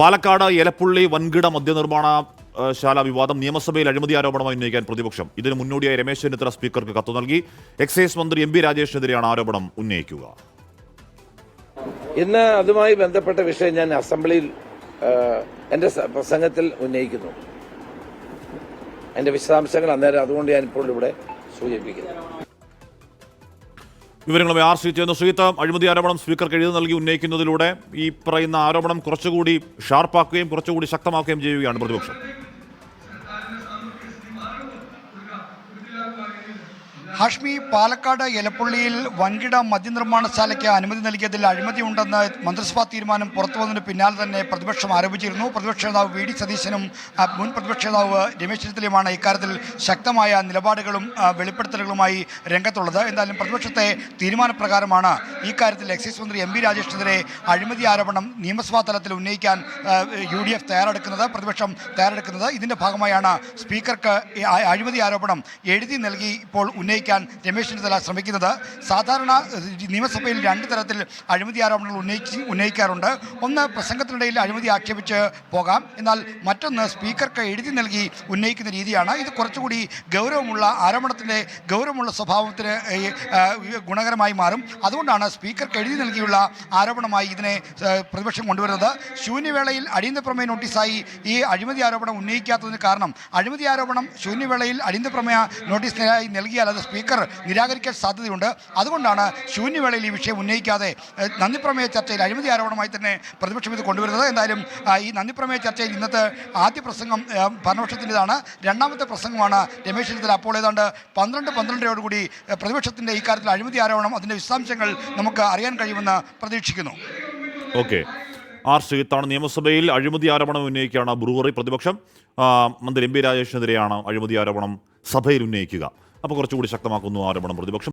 പാലക്കാട് എലപ്പുള്ളി വൻകിട മദ്യനിർമ്മാണ ശാല വിവാദം നിയമസഭയിൽ അഴിമതി ആരോപണമായി ഉന്നയിക്കാൻ പ്രതിപക്ഷം. ഇതിന് മുന്നോടിയായി രമേശ് ചെന്നിത്തല സ്പീക്കർക്ക് കത്ത് നൽകി. എക്സൈസ് മന്ത്രി എം പി രാജേഷിനെതിരെയാണ് ആരോപണം ഉന്നയിക്കുക. ഇന്ന് അതുമായി ബന്ധപ്പെട്ട വിഷയം ഞാൻ അസംബ്ലിയിൽ എന്റെ പ്രസംഗത്തിൽ ഉന്നയിക്കുന്നു. എന്റെ വിശദാംശങ്ങൾ അന്നേരം അതുകൊണ്ട് ഞാൻ ഇപ്പോൾ ഇവിടെ സൂചിപ്പിക്കുന്നു. വിവരങ്ങളുമായി ആർ സി ചെയ്യുന്ന ശ്രീത്ത് അഴിമതി ആരോപണം സ്പീക്കർക്ക് എഴുതി നൽകി ഉന്നയിക്കുന്നതിലൂടെ ഈ പറയുന്ന ആരോപണം കുറച്ചുകൂടി ഷാർപ്പാക്കുകയും കുറച്ചുകൂടി ശക്തമാക്കുകയും ചെയ്യുകയാണ് പ്രതിപക്ഷം. ഹാഷ്മി പാലക്കാട് എലപ്പുള്ളിയിൽ വൻകിട മദ്യനിർമ്മാണശാലയ്ക്ക് അനുമതി നൽകിയതിൽ അഴിമതിയുണ്ടെന്ന് മന്ത്രിസഭാ തീരുമാനം പുറത്തു വന്നതിന് പിന്നാലെ തന്നെ പ്രതിപക്ഷം ആരോപിച്ചിരുന്നു. പ്രതിപക്ഷ നേതാവ് വി ഡി സതീശനും മുൻ പ്രതിപക്ഷ നേതാവ് രമേശ് ചെന്നിത്തലയുമാണ് ഇക്കാര്യത്തിൽ ശക്തമായ നിലപാടുകളും വെളിപ്പെടുത്തലുകളുമായി രംഗത്തുള്ളത്. എന്തായാലും പ്രതിപക്ഷത്തെ തീരുമാനപ്രകാരമാണ് ഈ കാര്യത്തിൽ എക്സൈസ് മന്ത്രി എം പി രാജേഷിനെതിരെ അഴിമതി ആരോപണം നിയമസഭാ തലത്തിൽ ഉന്നയിക്കാൻ യു ഡി എഫ് തയ്യാറെടുക്കുന്നത് പ്രതിപക്ഷം തയ്യാറെടുക്കുന്നത്. ഇതിന്റെ ഭാഗമായാണ് സ്പീക്കർക്ക് അഴിമതി ആരോപണം എഴുതി നൽകി ഇപ്പോൾ ഉന്നയിക്കാൻ രമേശ് ചെന്നിത്തല ശ്രമിക്കുന്നത്. സാധാരണ നിയമസഭയിൽ രണ്ട് തരത്തിൽ അഴിമതി ആരോപണങ്ങൾ ഉന്നയിച്ച് ഉന്നയിക്കാറുണ്ട്. ഒന്ന് പ്രസംഗത്തിനിടയിൽ അഴിമതി ആക്ഷേപിച്ച് പോകാം. എന്നാൽ മറ്റൊന്ന് സ്പീക്കർക്ക് എഴുതി നൽകി ഉന്നയിക്കുന്ന രീതിയാണ്. ഇത് കുറച്ചുകൂടി ഗൗരവമുള്ള ആരോപണത്തിന്റെ ഗൗരവമുള്ള സ്വഭാവത്തിന് ഗുണകരമായി മാറും. അതുകൊണ്ടാണ് സ്പീക്കർക്ക് എഴുതി നൽകിയുള്ള ആരോപണമായി ഇതിനെ പ്രതിപക്ഷം കൊണ്ടുവരുന്നത്. ശൂന്യവേളയിൽ അടിയന്തര പ്രമേയ നോട്ടീസായി ഈ അഴിമതി ആരോപണം ഉന്നയിക്കാത്തതിന് കാരണം അഴിമതി ആരോപണം ശൂന്യവേളയിൽ അടിയന്തര പ്രമേയ നോട്ടീസിനായി നൽകിയാൽ അത് സ്പീക്കർ നിരാകരിക്കാൻ സാധ്യതയുണ്ട്. അതുകൊണ്ടാണ് ശൂന്യവേളയിൽ ഈ വിഷയം ഉന്നയിക്കാതെ നന്ദിപ്രമേയ ചർച്ചയിൽ അഴിമതി ആരോപണമായി തന്നെ പ്രതിപക്ഷം ഇത് കൊണ്ടുവരുന്നത്. എന്തായാലും ഈ നന്ദിപ്രമേയ ചർച്ചയിൽ ഇന്നത്തെ ആദ്യ പ്രസംഗം ഭരണപക്ഷത്തിന്റെതാണ്. രണ്ടാമത്തെ പ്രസംഗമാണ് രമേശ് ചെന്നിത്തല. അപ്പോൾ ഏതാണ്ട് പന്ത്രണ്ട് പന്ത്രണ്ടരയോടുകൂടി പ്രതിപക്ഷത്തിന്റെ ഈ കാര്യത്തിൽ അഴിമതി ആരോപണം അതിന്റെ വിശദാംശങ്ങൾ നമുക്ക് അറിയാൻ കഴിയുമെന്ന് പ്രതീക്ഷിക്കുന്നു. ഓക്കെ. ആർ ശ്രീത്താണ് നിയമസഭയിൽ അഴിമതി ആരോപണം ഉന്നയിക്കുകയാണ് ബ്രൂവറി പ്രതിപക്ഷം. മന്ത്രി എം പി രാജേഷിനെതിരെയാണ് അഴിമതി ആരോപണം സഭയിൽ ഉന്നയിക്കുക. അപ്പോൾ കുറച്ചുകൂടി ശക്തമാക്കുന്നു ആരോപണം പ്രതിപക്ഷം.